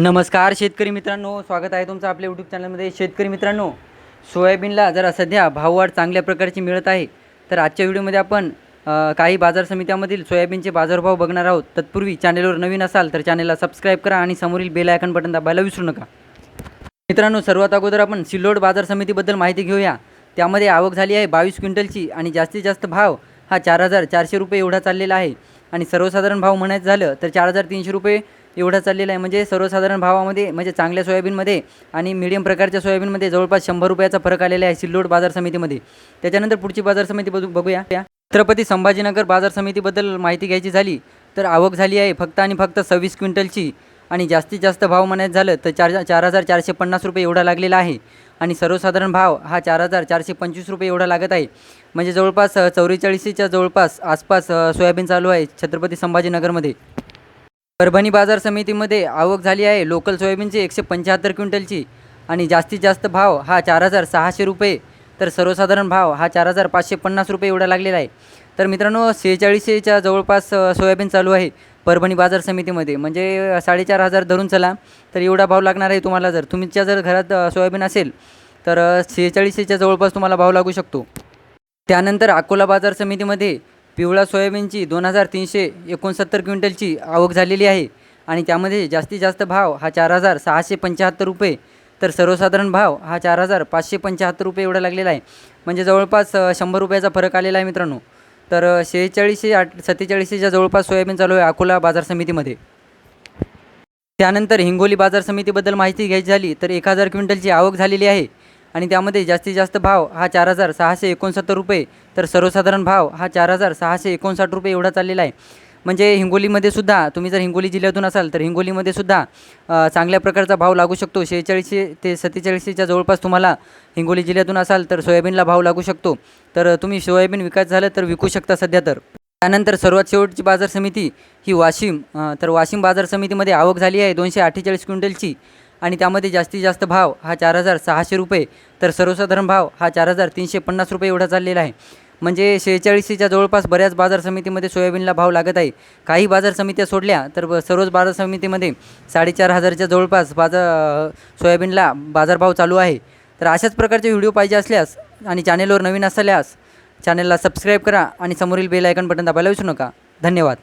नमस्कार शेतकरी मित्रांनो स्वागत आहे तुमचं आपल्या यूट्यूब चॅनलमध्ये शेतकरी मित्रांनो सोयाबीनला जरा सध्या भाववाढ चांगल्या प्रकारची मिळत आहे. तर आजच्या व्हिडिओमध्ये आपण काही बाजार समित्यामधील सोयाबीनचे बाजारभाव बघणार आहोत. तत्पूर्वी चॅनेलवर नवीन असाल तर चॅनेलला सबस्क्राईब करा आणि समोरील बेल आयकन बटन दाबायला विसरू नका. मित्रांनो सर्वात अगोदर आपण सिल्लोड बाजार समितीबद्दल माहिती घेऊया. त्यामध्ये आवक झाली आहे बावीस क्विंटलची आणि जास्तीत जास्त भाव हा चार हजार चारशे रुपये एवढा चाललेला आहे. आणि सर्वसाधारण भाव म्हणायचं झालं तर चार हजार तीनशे रुपये एवढा चाललेला आहे. म्हणजे सर्वसाधारण भावामध्ये म्हणजे चांगल्या सोयाबीनमध्ये आणि मिडियम प्रकारच्या सोयाबीनमध्ये जवळपास शंभर रुपयाचा फरक आलेला आहे सिल्लोड बाजार समितीमध्ये. त्याच्यानंतर पुढची बाजार समिती बघू बघूया. छत्रपती संभाजीनगर बाजार समितीबद्दल माहिती घ्यायची झाली तर आवक झाली आहे. फक्त आणि फक्त सव्वीस क्विंटलची आणि जास्तीत जास्त भाव म्हणायचं झालं तर चार चार हजार चारशे पन्नास रुपये एवढा लागलेला आहे. आणि सर्वसाधारण भाव हा चार हजार चारशे पंचवीस रुपये एवढा लागत आहे. म्हणजे जवळपास चौवेचाळीसच्या जवळपास आसपास सोयाबीन चालू आहे छत्रपती संभाजीनगरमध्ये. परभणी बाजार समितीमध्ये आवक झाली आहे. लोकल सोयाबीनची एकशे पंच्याहत्तर क्विंटलची आणि जास्तीत जास्त भाव हा चार हजार सहाशे रुपये. तर सर्वसाधारण भाव हा चार हजार पाचशे पन्नास रुपये एवढा लागलेला आहे. तर मित्रांनो सेहेचाळीसशेच्या जवळपास सोयाबीन चालू आहे परभणी बाजार समितीमध्ये. म्हणजे साडेचार हजार धरून चला तर एवढा भाव लागणार आहे तुम्हाला जर. तुमच्या जर घरात सोयाबीन असेल तर सेहेचाळीसशेच्या जवळपास तुम्हाला भाव लागू शकतो. त्यानंतर अकोला बाजार समितीमध्ये पिवळा सोयाबीनची दोन हजार तीनशे एकोणसत्तर क्विंटलची आवक झालेली आहे आणि त्यामध्ये जास्तीत जास्त भाव हा चार हजार सहाशे पंच्याहत्तर रुपये. तर सर्वसाधारण भाव हा चार हजार पाचशे पंच्याहत्तर रुपये एवढा लागलेला आहे. म्हणजे जवळपास शंभर रुपयाचा फरक आलेला आहे मित्रांनो. तर शेहेचाळीसशे आठ सत्तेचाळीसशेच्या जवळपास सोयाबीन चालू आहे अकोला बाजार समितीमध्ये. त्यानंतर हिंगोली बाजार समितीबद्दल माहिती घ्यायची झाली तर एक हजार क्विंटलची आवक झालेली आहे. आणि त्यामध्ये जास्तीत जास्त भाव हा चार हजार सहाशे एकोणसत्तर रुपये. तर सर्वसाधारण भाव हा चार हजार सहाशे एकोणसाठ रुपये एवढा चाललेला आहे. म्हणजे हिंगोलीमध्ये सुद्धा तुम्ही जर हिंगोली जिल्ह्यातून असाल तर हिंगोलीमध्ये सुद्धा चांगल्या प्रकारचा भाव लागू शकतो. शेहेचाळीसशे ते सत्तेचाळीसशेच्या जवळपास तुम्हाला हिंगोली जिल्ह्यातून असाल तर सोयाबीनला भाव लागू शकतो. तर तुम्ही सोयाबीन विकायचं झालं तर विकू शकता सध्या तर. त्यानंतर सर्वात शेवटची बाजार समिती ही वाशिम तर वाशिम बाजार समितीमध्ये आवक झाली आहे दोनशे अठ्ठेचाळीस क्विंटलची. आणि त्यामध्ये जास्तीत जास्त भाव हा चार हजार सहाशे रुपये. तर सर्वसाधारण भाव हा चार हजार तीनशे पन्नास रुपये एवढा चाललेला आहे. म्हणजे शेहेचाळीसशेच्या जवळपास बऱ्याच बाजार समितीमध्ये सोयाबीनला भाव लागत आहे. काही बाजार समित्या सोडल्या तर सर्वच बाजार समितीमध्ये साडेचार हजारच्या जवळपास बाजार सोयाबीनला बाजारभाव चालू आहे. तर अशाच प्रकारचे व्हिडिओ पाहिजे असल्यास आणि चॅनेलवर नवीन असल्यास चॅनेलला सबस्क्राईब करा आणि समोरील बेल आयकन बटन दाबायला विसरू नका. धन्यवाद.